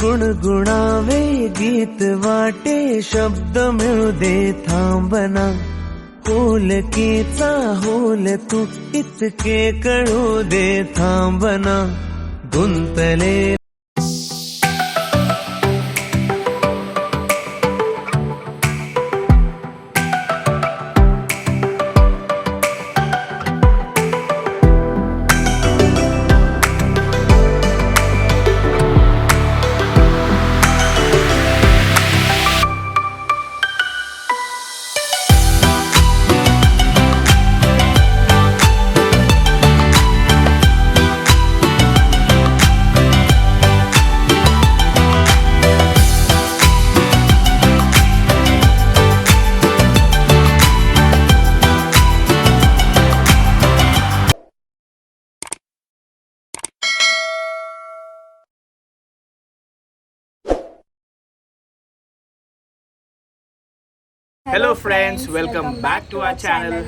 गुणगुणावे गीत वाटे शब्द मिळू दे थांबना. होलकीचा होल तू इतके कळू दे थांबना. गुंतले hello friends welcome back to our channel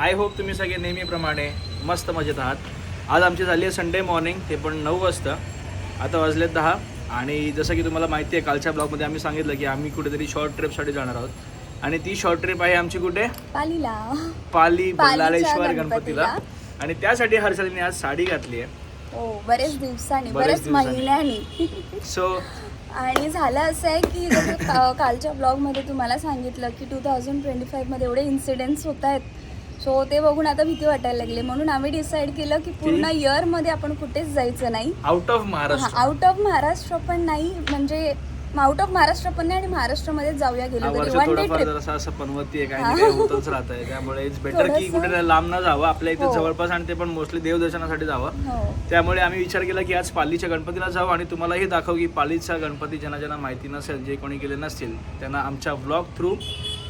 I hope तुम्ही सगळे नेहमीप्रमाणे मस्त मजेत आहात. आज आमची झाली आहे संडे मॉर्निंग ते पण नऊ वाजता. आता वाजलेत दहा. आणि जसं की तुम्हाला माहिती आहे कालच्या ब्लॉगमध्ये आम्ही सांगितलं की आम्ही कुठेतरी शॉर्ट ट्रिपसाठी जाणार आहोत. आणि ती शॉर्ट ट्रिप आहे आमची कुठे? पालीला. पाली बल्लाळेश्वर गणपतीला. आणि त्यासाठी हर्षालीने आज साडी घातली आहे. हो बरेच दिवसांनी बरेच. महिन्यांनी. सो आणि झालं असं आहे की जसं कालच्या ब्लॉगमध्ये तुम्हाला सांगितलं की टू थाउजंड ट्वेंटी फाईव्हमध्ये एवढे इन्सिडेंट्स होत आहेत. सो ते बघून आता भीती वाटायला लागली. म्हणून आम्ही डिसाईड केलं की पूर्ण इयरमध्ये आपण कुठेच जायचं नाही. Out of Maharashtra. Out of Maharashtra पण नाही. म्हणजे आउट ऑफ महाराष्ट्र पण नाही आणि महाराष्ट्रामध्ये जाऊया हा गेलो तरी वन डे ट्रिप जरासं असं पनवती आहे काही होतच राहत आहे त्यामुळे इट्स बेटर की कुठे लांब न जावं आपल्या इथे हो. जवळपास आणि ते पण मोस्टली देवदर्शनासाठी जावं. हो. त्यामुळे आम्ही विचार केला की आज पालीच्या गणपतीला जाऊ आणि तुम्हालाही दाखवू की पालीचा गणपती ज्यांना ज्यांना माहिती नसेल जे कोणी गेले नसतील त्यांना आमच्या ब्लॉग थ्रू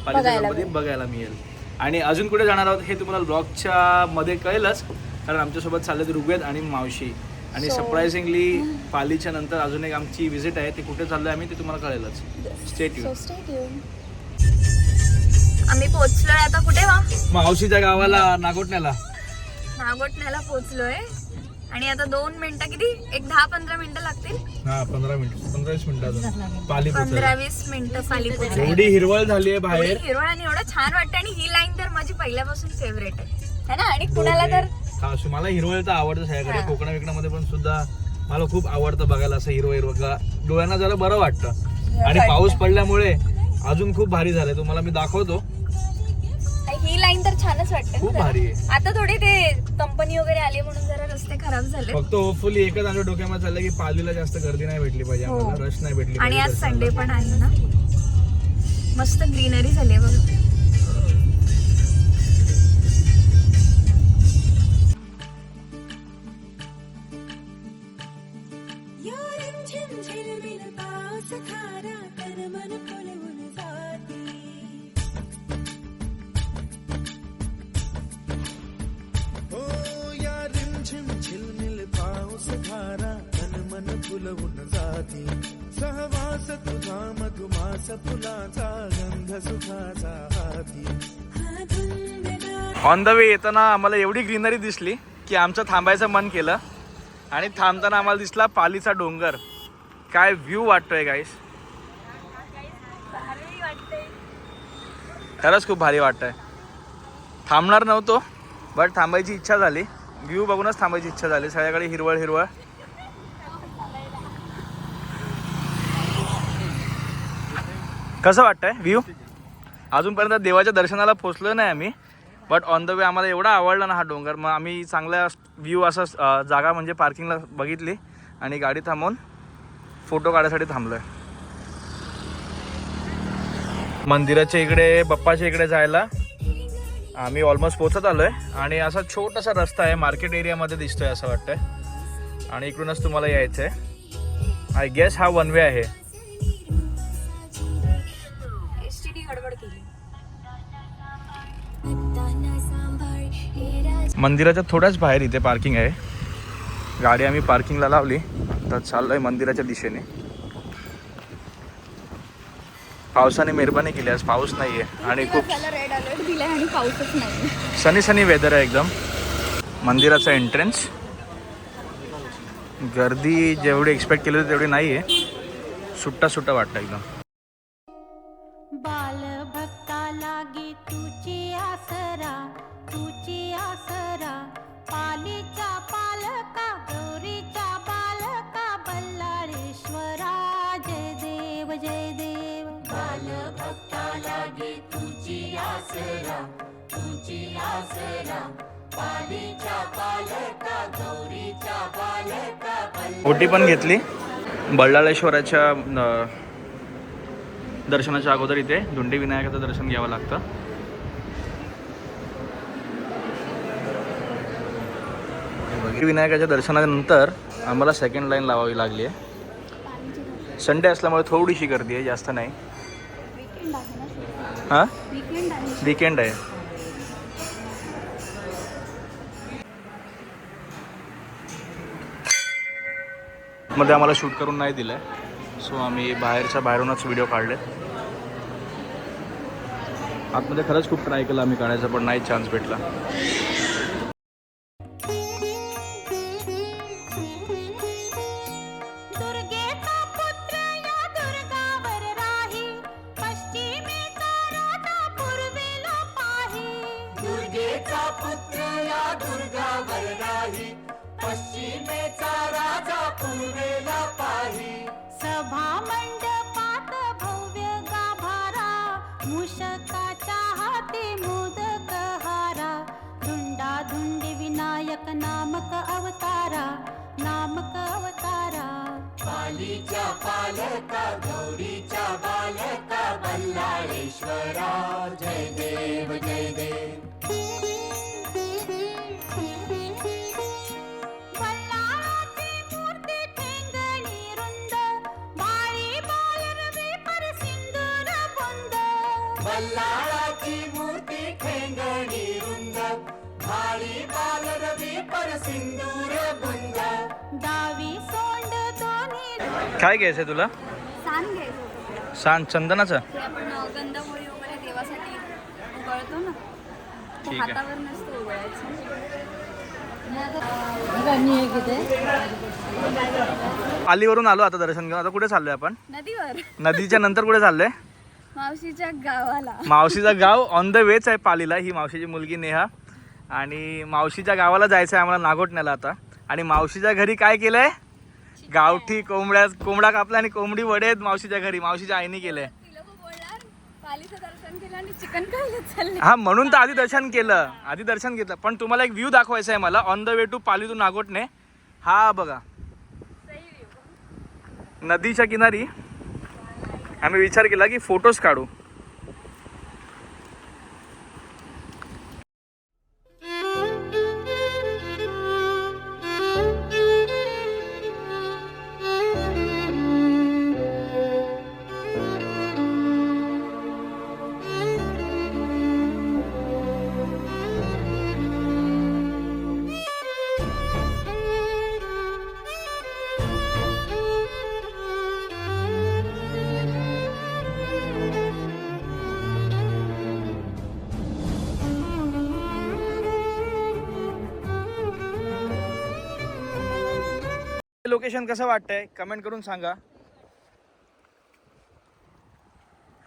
पालीचा गणपती. बघायला मिळेल. आणि अजून कुठे जाणार आहोत हे तुम्हाला ब्लॉगच्या मध्ये कळेलच कारण आमच्यासोबत चालले ऋग्वेद आणि मावशी. आणि सरप्राइझिंगली पालीच्या नंतर अजून एक आमची व्हिजिट आहे ती कुठे चाललोय आम्ही ते तुम्हाला कळेलच. स्टेट ट्यून आम्ही पोहोचलोय आता कुठे वा? मावशीच्या गावाला नागोटण्याला. नागोटण्याला पोहोचलोय. आणि आता दोन मिनिटं किती? एक दहा पंधरा मिनिटं लागतील? हा पंधरा मिनिट पंधरा वीस मिनिटात पाली पंधरा वीस मिनिटं पोहोचायला. एवढी हिरवळ झाली आहे बाहेर. हिरवळ आणि एवढं छान वाटतं आणि ही लाईन तर माझी पहिल्यापासून फेवरेट आहे. है ना? आणि कुणाला तर हा सो मला हिरवळ तर आवडतं सगळ्याकडे हा. कोकणा विकणामध्ये पण सुद्धा मला खूप आवडतं बघायला असं हिरवं हिरवं गा- डोळ्यांना जरा बरं वाटतं आणि वाटतं. पाऊस पडल्यामुळे अजून खूप भारी झालंय तुम्हाला मी दाखवतो ही लाईन तर छानच वाटते खूप ना जरा. भारी आहे. आता थोडे ते कंपनी वगैरे आली म्हणून जरा रस्ते खराब झाले फक्त होपफुली एकच आमच्या डोक्यामध्ये चाललं की पालीला जास्त गर्दी नाही भेटली पाहिजे हो. आम्हाला रश नाही भेटली आणि पाहिजे आज दर्शनाला. संडे पण आहे ना मस्त ग्रीनरी झाली आहे बघा ऑन द वे येताना आम्हाला एवढी ग्रीनरी दिसली की आमचं थांबायचं मन केलं. आणि थांबताना आम्हाला दिसला पालीचा डोंगर. काय व्ह्यू वाटतोय गाईस खरंच खूप भारी वाटतंय. थांबणार नव्हतो बट थांबायची इच्छा झाली. व्ह्यू बघूनच थांबायची इच्छा झाली. सगळ्याकडे हिरवळ हिरवळ. कसं वाटतंय व्ह्यू अजूनपर्यंत देवाच्या दर्शनाला पोचलो नाही आम्ही. बट ऑन द वे आम्हाला एवढा आवडला ना हा डोंगर मग आम्ही चांगला व्ह्यू असं जागा म्हणजे पार्किंगला बघितली आणि गाडी थांबवून फोटो काढायसाठी थांबलोय. मंदिराच्या इकडे बप्पाच्या इकडे जायला आम्ही ऑलमोस्ट पोचत आलोय आणि असा छोटासा रस्ता आहे मार्केट एरियामध्ये दिसतोय असं वाटतंय. आणि इकडूनच तुम्हाला यायचं आहे आय गेस हा वन वे आहे. मंदिराच्या थोड्याच बाहेर इथे पार्किंग आहे. गाडी आम्ही पार्किंगला लावली आता चाललोय मंदिराच्या दिशेने. पावसाने मेहरबानी केली आज पाऊस नाहीये आणि खूप रेड अलर्ट दिलाय आणि नाही सनी सनी वेदर आहे एकदम. मंदिराचा एंट्रन्स गर्दी जेवढी एक्सपेक्ट केली होती तेवढी नाही आहे सुट्टा सुट्टा वाटतं एकदम. ओटी पण घेतली. बल्लाळेश्वराच्या दर्शनाच्या अगोदर इथे धुंडी विनायकाचं दर्शन घ्यावं लागतं. विनायकाच्या दर्शनानंतर आम्हाला सेकंड लाईन लावावी लागली आहे संडे असल्यामुळे थोडीशी गर्दी आहे जास्त नाही. वीकेंड आहे ना हां? वीकेंड आहे. मध्ये आम्हाला शूट करून नाही दिलंय. सो आम्ही बाहेरच्या बाहेरूनच व्हिडिओ काढले आतमध्ये खरंच खूप ट्राय केला आम्ही काढायचा पण नाही चान्स भेटला. पालीच्या पालका गौरीच्या बालका बल्लाळेश्वरा जय देव जय देव. बल्लाळाची मूर्ती ठेंगणी रुंद बाळी बालरवी पर सिंदूर बुंद. काय तुला? सांग घ्यायचं. होतं सांग चंदनाचं? ते आपण अ, गंधगोळी वगैरे देवासाठी उगळतो ना ते ठीक आहे. हातावर नसतं उगळायचं आलीवरून आलो आता दर्शन घेऊन. आता कुठे चाललोय आपण? नदीवर. नदीच्या नंतर कुठे चाललोय? मावशीच्या गावाला. मावशीचं गाव ऑन द वेच आहे पालीला. ही मावशीची मुलगी नेहा. आणि मावशीच्या गावाला जायचं आहे आम्हाला नागोटण्याला आता. आणि मावशीच्या घरी काय केलंय? गावठी कोंबड्या कोंबडा कापला आणि कोंबडी वडे आहेत मावशीच्या घरी. मावशीच्या आईने केलं. हा म्हणून तर आधी दर्शन केलं. आधी दर्शन घेतलं. पण तुम्हाला एक व्ह्यू दाखवायचा आहे मला. On the way to Pali to Nagothane हा बघा. नदीच्या किनारी. आम्ही विचार केला की फोटोज काढू. लोकेशन कसं वाटतंय? कमेंट करून सांगा.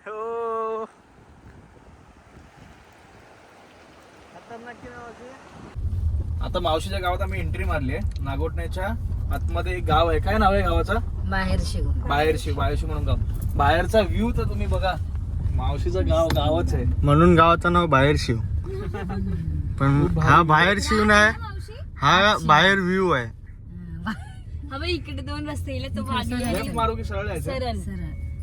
हो. आता मावशीच्या गावात आम्ही एंट्री मारली आहे नागोटण्याच्या आतमध्ये एक गाव आहे. काय नाव आहे गावाचं? बाहेर शिव बाहेरशी बाहेरशी म्हणून गाव. बाहेरचा व्ह्यू तर तुम्ही बघा. मावशीचं गाव गावच आहे. म्हणून गावाचं नाव बाहेर शिव. पण हा बाहेर शिव नाही हा बाहेर व्ह्यू आहे. इकडे दोन रस्ते येईल तो वागली लेफ्ट मारू की? सरळ. सरळ.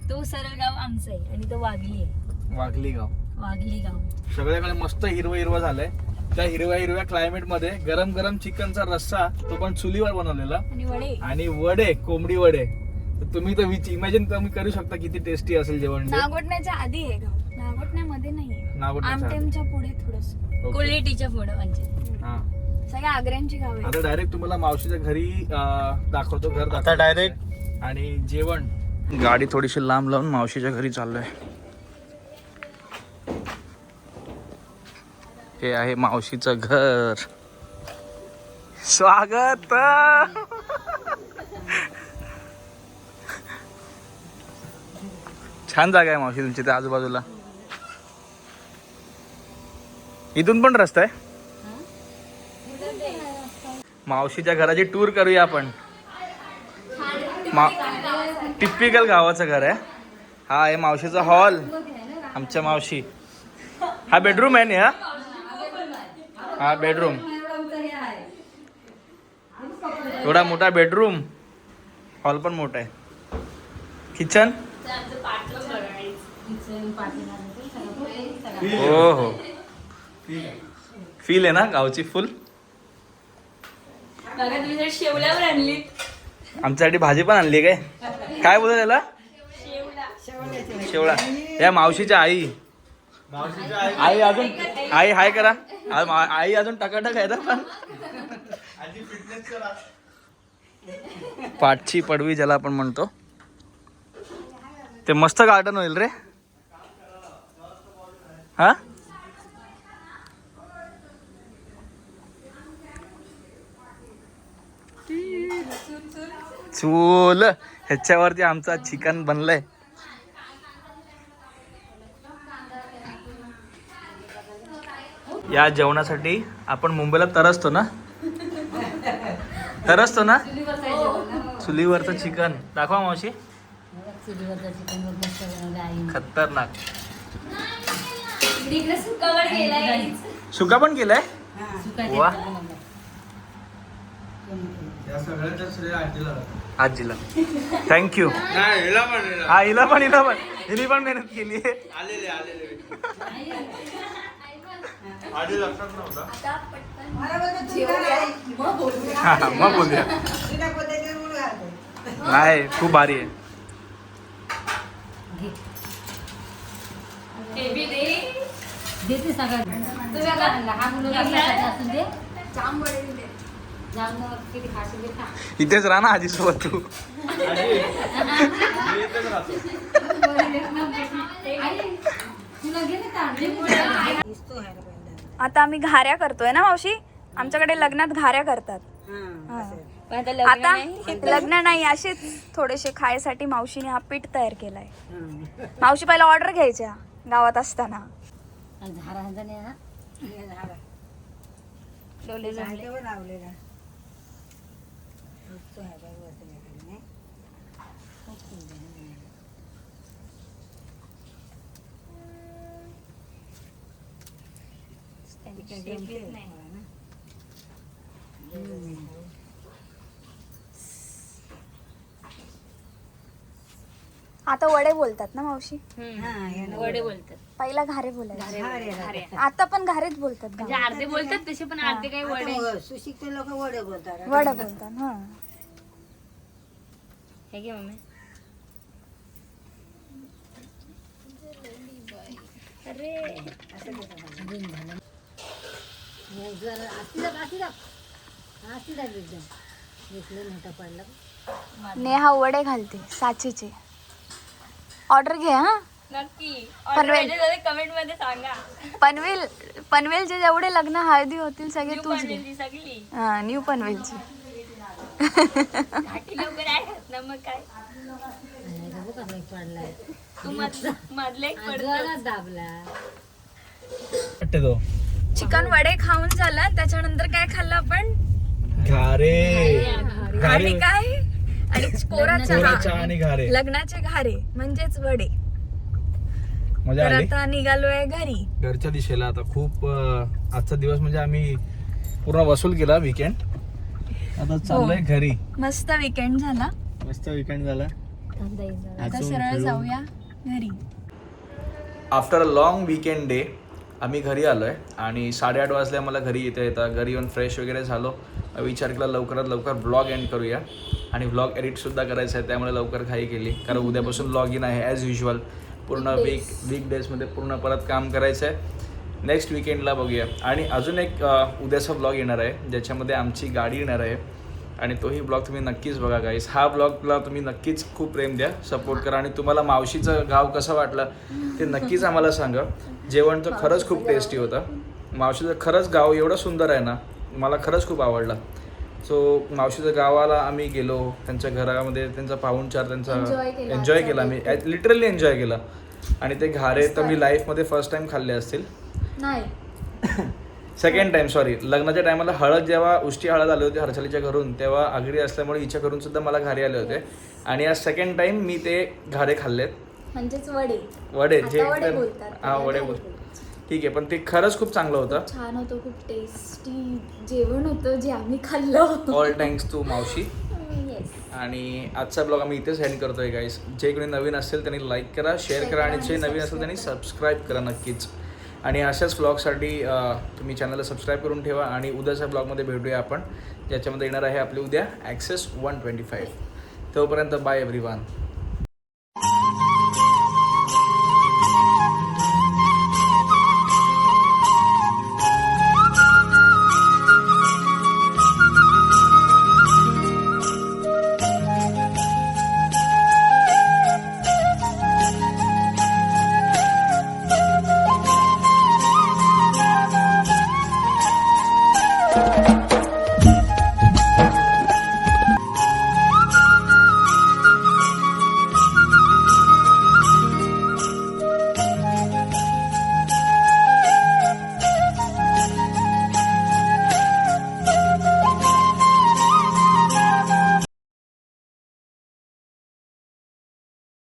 तो सरळ गाव आमचं आहे आणि तो वागली आहे. वाघली गाव. वागली गाव. सगळ्याकडे मस्त हिरवं हिरवं झालंय. त्या हिरव्या हिरव्या क्लायमेटमध्ये गरम गरम चिकनचा रस्सा तो पण चुलीवर बनवलेला. आणि वडे. आणि वडे कोंबडी वडे. तर तुम्ही तर इमॅजिन तुम्ही करू शकता किती टेस्टी असेल जेवण. ते. नागोटण्याच्या आधी आहे गाव. नागोटण्यामध्ये आधी. आमटेमच्या पुढे थोडस. ओके. कोल्हेटीच्या पुढं म्हणजे. हा. सगळ्या आग्र्यांची गाव आहे आता डायरेक्ट तुम्हाला मावशीच्या घरी अं, दाखवतो घर आता. डायरेक्ट आणि जेवण. गाडी थोडीशी लांब लावून मावशीच्या घरी चाललोय. हे आहे मावशीचं घर. स्वागत! छान जागा आहे मावशी तुमची त्या आजूबाजूला. इथून पण रस्ता आहे? मावशीच्या घराची टूर करूया आपण. मा टिपिकल गावाचं घर आहे. हा आहे मावशीचा हॉल. आमच्या मावशी. हा बेडरूम आहे ना हा? हा बेडरूम. एवढा मोठा बेडरूम. हॉल पण मोठा आहे. किचन? हो हो. फील आहे ना गावची फुल? बघा तुम्ही जर शेवल्यावर आमच्यासाठी भाजी पण आणली काय? काय बोलत त्याला? शेवळा या मावशीच्या आई. आई अजून आई हाय करा. आ- मा- आई अजून टकाटक आहे ना पण. पाठची पडवी ज्याला आपण म्हणतो. ते मस्त गार्डन होईल रे. हा? चूल. ह्याच्यावरती आमचा चिकन बनलंय. या जेवणासाठी आपण मुंबईला तरसतो ना? तरसतो ना? चुलीवरचं चिकन. दाखवा मावशी. खतरनाक. सुका पण केलाय? वा. आजीला थँक्यू हा हिला पण हिला पण. हिने पण मेहनत केली. हा मग बोलूया. नाही खूप भारी आहे. देते लहान मुलं लागले असून दे. इथेच राहा ना तू. तुला गेले तांदूळ आता आम्ही घाऱ्या करतोय ना मावशी? आमच्याकडे लग्नात घाऱ्या करतात. हा. पण आता लग्न आता नाही. लग्न नाही असेच थोडेसे खायसाठी मावशीने हा पीठ तयार केलाय. मावशी पहिला ऑर्डर घ्यायच्या गावात असताना. झाडा आता वडे बोलतात ना मावशी? हम्म. वडे बोलतात. पहिला घारे बोलायचे. घारे. आता. पण घारेच बोलतात म्हणजे. अर्धे बोलतात तसे पण अर्धे काही वडे सुशिक्षित लोक वडे बोलतात. वडे बोलतात हा. हे घे मम्मी अरे पडला. नेहा वडे घालते साचेचे. ऑर्डर घे हा? नक्की. पनवेल. कमेंटमध्ये सांगा. पनवेल पनवेलचे जेवढे लग्न हळदी होतील सगळे हा न्यू पनवेलची. लवकर आहेत ना मग काय? कसा पडलाय तू मध- मधले एक पडतो. जोरात दाबला वाटते तो. चिकन वडे खाऊन झालं त्याच्यानंतर काय खाल्लं आपण? घारे. आणि काय? आणि कोरा चहा चहा आणि घारे. लग्नाचे घारे म्हणजेच वडे. मजा तर आली. आता निघालोय घरी. घरच्या दिशेला आता खूप अं, आजचा दिवस म्हणजे आम्ही पूर्ण वसूल केला विकेंड आता चाललोय घरी. मस्त विकेंड झाला. मस्त विकेंड झाला. आता सरळ जाऊया घरी. After a long weekend day आम्ही घरी आलो आहे आणि साडेआठ वाजले मला घरी येता येता घरी येऊन फ्रेश वगैरे झालो. विचार केला लवकरात लवकर ब्लॉग एंड करूया. आणि ब्लॉग एडिटसुद्धा करायचं आहे त्यामुळे लवकर घाई केली. कारण उद्यापासून लॉग इन आहे ॲज युजल पूर्ण वीक वीक डेजमध्ये पूर्ण परत काम करायचं आहे नेक्स्ट विकेंडला बघूया. आणि अजून एक उद्याचा ब्लॉग येणार आहे ज्याच्यामध्ये आमची गाडी येणार आहे. आणि तोही ब्लॉग तुम्ही नक्कीच बघा गाईस हा ब्लॉगला तुम्ही नक्कीच खूप प्रेम द्या सपोर्ट करा. आणि तुम्हाला मावशीचं गाव कसं वाटलं ते नक्कीच आम्हाला सांगा. जेवण तर खरंच खूप टेस्टी होतं. मावशीचं खरंच गाव एवढं सुंदर आहे ना मला खरंच खूप आवडलं. सो मावशीच्या गावाला आम्ही गेलो त्यांच्या घरामध्ये त्यांचा पाहुणचार त्यांचा. एन्जॉय केला मी लिटरली एन्जॉय केला. आणि ते घारे तर मी लाईफमध्ये फर्स्ट टाइम खाल्ले असतील. नाही. सेकंड टाइम सॉरी लग्नाच्या टायमाला हळद जेव्हा उष्टी हळद आली होती हर्षालीच्या घरून तेव्हा आगरी असल्यामुळे हिच्या घरून सुद्धा मला घारे आले होते. आणि आज सेकंड टाइम मी ते घारे खाल्लेत. म्हणजेच वडे. वडे आता जे वडे एकदम- बोलतात. हा वडे बोल ठीक आहे पण ते खरंच खूप चांगलं होतं. छान होतं खूप टेस्टी जेवण होतं जे आम्ही खाल्लं ऑल थँक्स टू मावशी. येस आणि आजचा ब्लॉग आम्ही इथेच एंड करतोय गाईस जे कोणी नवीन असेल त्यांनी लाईक करा शेअर करा. आणि जे नवीन असेल त्यांनी सबस्क्राईब करा नक्कीच. आणि अशाच ब्लॉगसाठी तुम्ही चॅनलला सबस्क्राईब करून ठेवा आणि उद्याच्या ब्लॉगमध्ये भेटूया आपण ज्याच्यामध्ये येणार आहे आपली उद्या ॲक्सेस वन ट्वेंटी फाईव्ह तोपर्यंत बाय एव्हरी